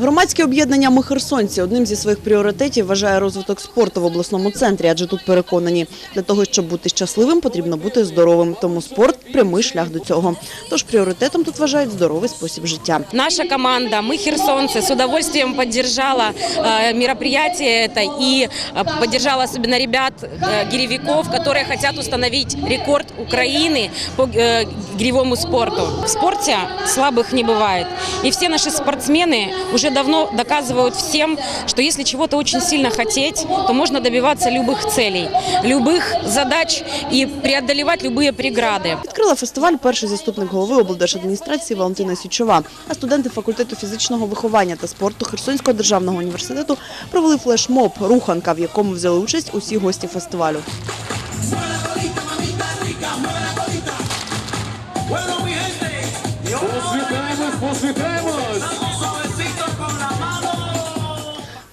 Громадське об'єднання «Ми херсонці» одним зі своїх пріоритетів вважає розвиток спорту в обласному центрі, адже тут переконані, для того, щоб бути щасливим, потрібно бути здоровим. Тому спорт – прямий шлях до цього. Тож пріоритетом тут вважають здоровий спосіб життя. Наша команда, мы херсонцы, с удовольствием поддержала э, мероприятие это и э, поддержала особенно ребят э, гиревиков, которые хотят установить рекорд Украины по э, гиревому спорту. В спорте слабых не бывает. И все наши спортсмены уже давно доказывают всем, что если чего-то очень сильно хотеть, то можно добиваться любых целей, любых задач и преодолевать любые преграды. Відкрила фестиваль перший заступник голови облдержадміністрації Валентина Січова. А студенти факультету фізичного виховання та спорту Херсонського державного університету провели флешмоб «Руханка», в якому взяли участь усі гості фестивалю. Посвітаємось, посвітаємось!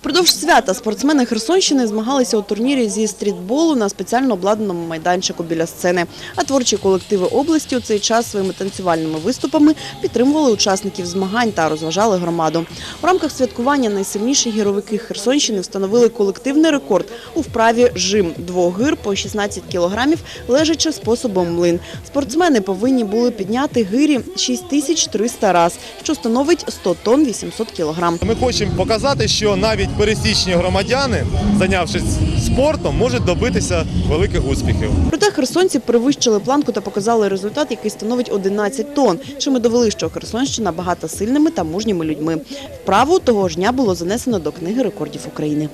Впродовж свята спортсмени Херсонщини змагалися у турнірі зі стрітболу на спеціально обладнаному майданчику біля сцени. А творчі колективи області у цей час своїми танцювальними виступами підтримували учасників змагань та розважали громаду. У рамках святкування найсильніші гіровики Херсонщини встановили колективний рекорд у вправі жим двох гир по 16 кілограмів, лежачи способом млин. Спортсмени повинні були підняти гирі 6300 раз, що становить 100 тонн 800 кілограм. Ми хочемо показати, що навіть пересічні громадяни, зайнявшись спортом, можуть добитися великих успіхів. Проте херсонці перевищили планку та показали результат, який становить 11 тонн, чим і довели, що Херсонщина багата сильними та мужніми людьми. Вправу того ж дня було занесено до книги рекордів України.